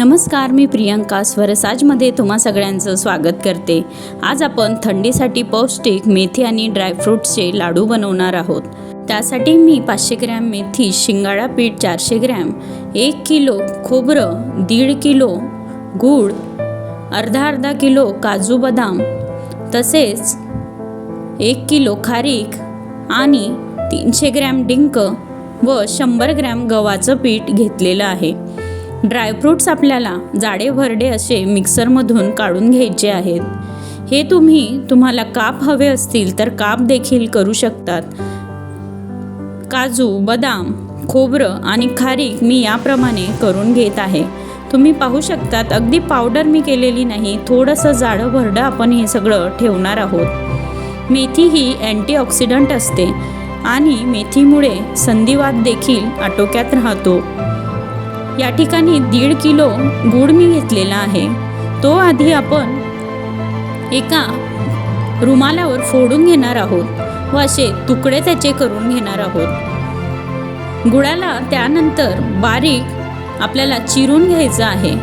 नमस्कार मी प्रियंका स्वरसाजमध्ये तुम्हा सगळ्यांचं स्वागत करते. आज आपण थंडीसाठी पौष्टिक मेथी आणि ड्रायफ्रूट्सचे लाडू बनवणार आहोत. त्यासाठी मी पाचशे ग्रॅम मेथी शिंगाडा पीठ चारशे ग्रॅम एक किलो खोबरं दीड किलो गूळ अर्धा अर्धा किलो काजू बदाम तसेच एक किलो खारीक आणि तीनशे ग्रॅम डिंक व शंभर ग्रॅम गव्हाचं पीठ घेतलेलं आहे. ड्रायफ्रूट्स आपल्याला जाडे भरडे असे मिक्सरमधून काढून घ्यायचे आहेत. हे तुम्ही तुम्हाला काप हवे असतील तर काप देखील करू शकतात. काजू बदाम खोबरं आणि खारीक मी याप्रमाणे करून घेत आहे. तुम्ही पाहू शकतात अगदी पावडर मी केलेली नाही थोडंसं जाडं भरडं आपण हे सगळं ठेवणार आहोत. मेथी ही अँटीऑक्सिडंट असते आणि मेथीमुळे संधिवात देखील आटोक्यात राहतो. या ठिकाणी दीड किलो गूळ मी घेतलेला आहे. तो आधी आपण एका रुमालावर फोडून घेणार आहोत व असे तुकडे त्याचे करून घेणार आहोत. गुळाला त्यानंतर बारीक आपल्याला चिरून घ्यायचं आहे.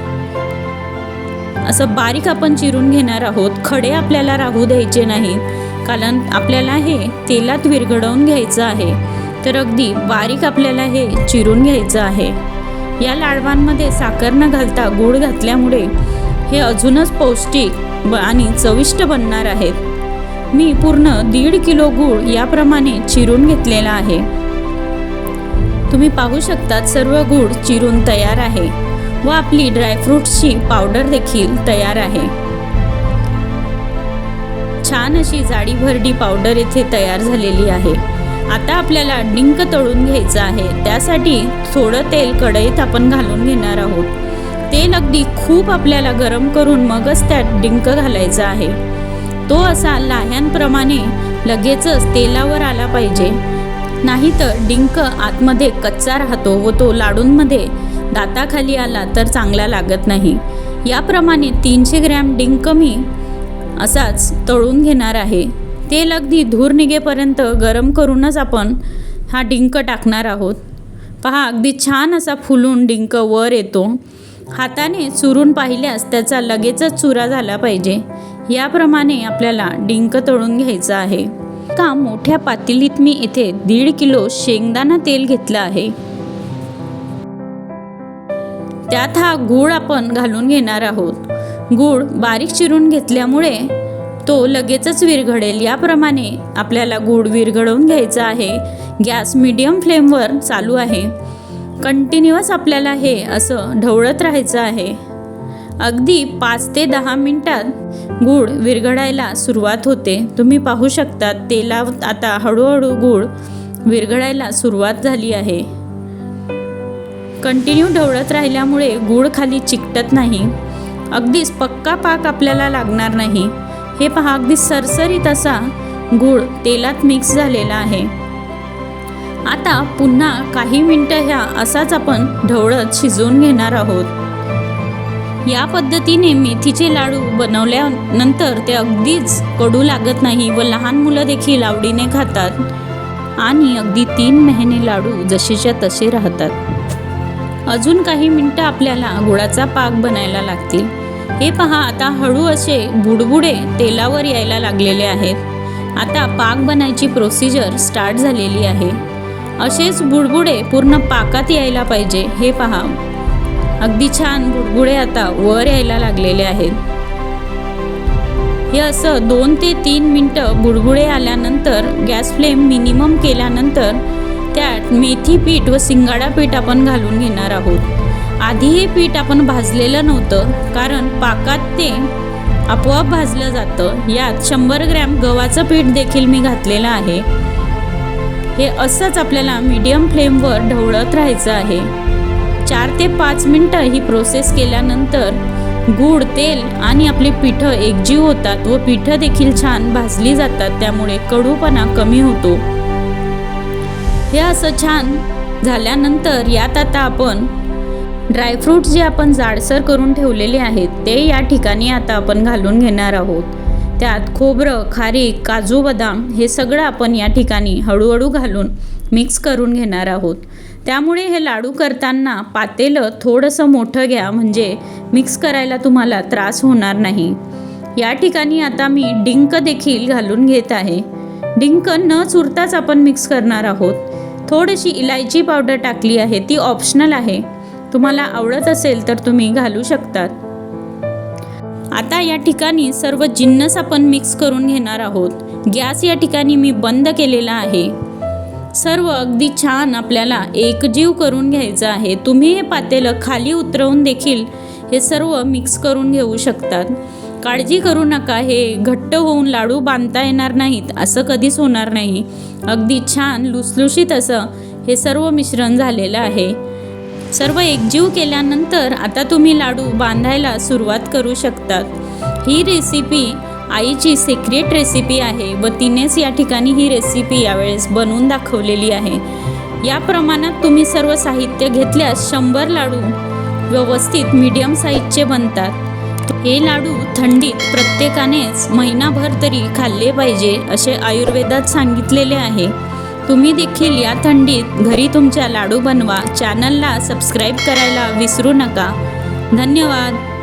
असं बारीक आपण चिरून घेणार आहोत. खडे आपल्याला राहू द्यायचे नाहीत कारण आपल्याला हे तेलात विरघळवून घ्यायचं आहे. तर अगदी बारीक आपल्याला हे चिरून घ्यायचं आहे. या लाडवांमध्ये साखर न घालता गूळ घातल्यामुळे हे अजूनच पौष्टिक व आणि चविष्ट बनणार आहेत. मी पूर्ण दीड किलो गूळ याप्रमाणे चिरून घेतलेला आहे. तुम्ही पाहू शकतात सर्व गूळ चिरून तयार आहे व आपली ड्रायफ्रूट्सची पावडर देखील तयार आहे. छान अशी जाडीभरडी पावडर येथे तयार झालेली आहे. आता आपल्याला डिंक तळून घ्यायचं आहे. त्यासाठी थोडं तेल कढईत आपण घालून घेणार आहोत. तेल अगदी खूप आपल्याला गरम करून मगच त्यात डिंक घालायचा आहे. तो असा लाह्यांप्रमाणे लगेचच तेलावर आला पाहिजे. नाहीतर डिंक आतमध्ये कच्चा राहतो व तो लाडूंमध्ये दाताखाली आला तर चांगला लागत नाही. याप्रमाणे तीनशे ग्रॅम डिंक मी असाच तळून घेणार आहे. तेल अगदी धूर निघेपर्यंत गरम करूनच आपण हा डिंक टाकणार आहोत. पहा अगदी छान असा फुलून डिंक वर येतो. हाताने चुरून पाहिल्यास त्याचा लगेचच चुरा झाला पाहिजे. याप्रमाणे आपल्याला डिंक तळून घ्यायचं आहे. का मोठ्या पातेलीत मी इथे दीड किलो शेंगदाणा तेल घेतलं आहे. त्यात हा गूळ आपण घालून घेणार आहोत. गूळ बारीक चिरून घेतल्यामुळे तो लगेचच विरघडेल याप्रमाणे आपल्याला गूळ विरघळवून घ्यायचा आहे. गॅस मिडियम फ्लेमवर चालू आहे. कंटिन्युअस आपल्याला हे असं ढवळत राहायचं आहे. अगदी पाच ते दहा मिनटात गूळ विरघळायला सुरुवात होते. तुम्ही पाहू शकता तेलात आता हळूहळू गूळ विरघळायला सुरुवात झाली आहे. कंटिन्यू ढवळत राहिल्यामुळे गूळ खाली चिकटत नाही. अगदीच पक्का पाक आपल्याला लागणार नाही. हे पहा अगदी सरसरीत असा गूळ तेलात मिक्स झालेला आहे. आता पुन्हा काही मिनटं ह्या असाच आपण ढवळत शिजवून घेणार आहोत. या पद्धतीने मेथीचे लाडू बनवल्यानंतर ते अगदीच कडू लागत नाही व लहान मुलं देखील आवडीने खातात आणि अगदी तीन महिने लाडू जसेच्या तसे राहतात. अजून काही मिनटं आपल्याला गुळाचा पाक बनायला लागतील. हे पहा आता हळू असे बुडबुडे तेलावर यायला लागलेले आहेत. आता पाक बनायची प्रोसिजर स्टार्ट झालेली आहे. असेच बुडबुडे पूर्ण पाकात यायला पाहिजे हे पहा. अगदी छान बुडबुडे आता वर यायला लागलेले आहेत. हे असं दोन ते तीन मिनटं बुडबुडे आल्यानंतर गॅस फ्लेम मिनिमम केल्यानंतर त्यात मेथी पीठ व सिंगाडा पीठ आपण घालून घेणार आहोत. आधी हे पीठ आपण भाजलेलं नव्हतं कारण पाकात ते आपोआप भाजलं जातं. यात शंभर ग्रॅम गव्हाचं पीठ देखील मी घातलेलं आहे. हे असंच आपल्याला मीडियम फ्लेमवर ढवळत राहायचं आहे. चार ते पाच मिनटं ही प्रोसेस केल्यानंतर गूळ तेल आणि आपली पिठं एकजीव होतात व पिठं देखील छान भाजली जातात त्यामुळे कडूपणा कमी होतो. हे असं छान झाल्यानंतर यात आता आपण ड्रायफ्रूट्स जे आपण जाडसर करून ठेवलेले आहेत ते या ठिकाणी आता आपण घालून घेणार आहोत. त्यात खोबरं खारीक काजू बदाम हे सगळं आपण या ठिकाणी हळूहळू घालून मिक्स करून घेणार आहोत. त्यामुळे हे लाडू करताना पातेलं थोडंसं मोठं घ्या म्हणजे मिक्स करायला तुम्हाला त्रास होणार नाही. या ठिकाणी आता मी डिंक देखील घालून घेत आहे. डिंक न चुरताच आपण मिक्स करणार आहोत. थोडीशी इलायची पावडर टाकली आहे ती ऑप्शनल आहे. तुम्हाला आवडत असेल तर तुम्ही घालू शकतात. आता या ठिकाणी सर्व जिन्नस आपण मिक्स करून घेणार आहोत. गॅस या ठिकाणी मी बंद केलेला आहे. सर्व अगदी छान आपल्याला एकजीव करून घ्यायचं आहे. तुम्ही हे पातेलं खाली उतरवून देखील हे सर्व मिक्स करून घेऊ शकतात. काळजी करू नका हे घट्ट होऊन लाडू बांधता येणार नाहीत असं कधीच होणार नाही. अगदी छान लुसलुशीत असं हे सर्व मिश्रण झालेलं आहे. सर्व एकजीव केल्यानंतर आता तुम्ही लाडू बांधायला सुरुवात करू शकतात. ही रेसिपी आईची सिक्रेट रेसिपी आहे व तिनेच या ठिकाणी ही रेसिपी यावेळेस बनवून दाखवलेली आहे. या प्रमाणात तुम्ही सर्व साहित्य घेतल्यास शंभर लाडू व्यवस्थित मीडियम साईजचे बनतात. हे लाडू थंडीत प्रत्येकानेच महिनाभर तरी खाल्ले पाहिजे असे आयुर्वेदात सांगितलेले आहे. तुम्ही देखील या थंडीत घरी तुमच्या लाडू बनवा. चॅनलला सबस्क्राईब करायला विसरू नका. धन्यवाद.